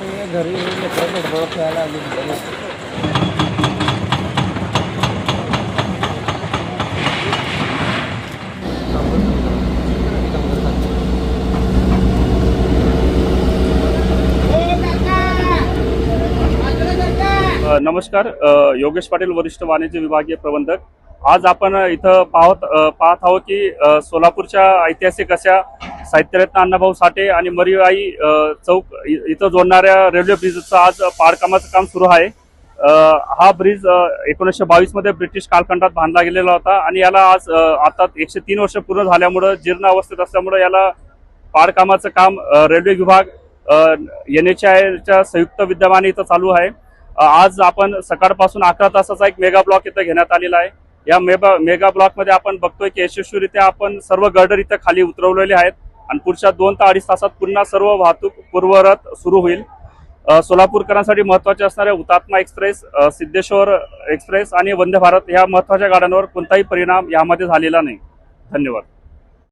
मी घरी लेकरं फुटबॉल खेळायला आली नमस्कार योगेश पाटील वरिष्ठ वाणिज्य विभागीय प्रबंधक. आज आपण इथं पाहत पाहत आहोत की सोलापूरच्या ऐतिहासिक अशा साहित्यरत्न अण्णाभाऊ साठे आणि मरीबाई चौक इ- इथं जोडणाऱ्या रेल्वे ब्रिजचं आज पाडकामाचं काम सुरू आहे. हा ब्रिज एकोणीसशे बावीसमध्ये ब्रिटिश कालखंडात बांधला गेलेला होता आणि याला आज आता एकशे तीन वर्ष पूर्ण झाल्यामुळं जीर्ण अवस्थेत असल्यामुळं याला पाडकामाचं काम रेल्वे विभाग एन एच आयच्या संयुक्त विद्यमाने इथं चालू आहे. आज आपण सकाळपासून अकरा तासाचा एक मेगा ब्लॉक इथं घेण्यात आलेला आहे. या मेगा मेगा ब्लॉकमध्ये आपण बघतोय की यशस्वीरित्या आपण सर्व गर्डर इथं खाली उतरवलेले आहेत. आणि पुढच्या दोन ते अडीच तासात पुन्हा सर्व वाहतूक पूर्वरत सुरू होईल. सोलापूरकरांसाठी महत्त्वाचे असणाऱ्या हुतात्मा एक्सप्रेस सिद्धेश्वर एक्सप्रेस आणि वंदे भारत या महत्त्वाच्या गाड्यांवर कोणताही परिणाम यामध्ये झालेला नाही. धन्यवाद.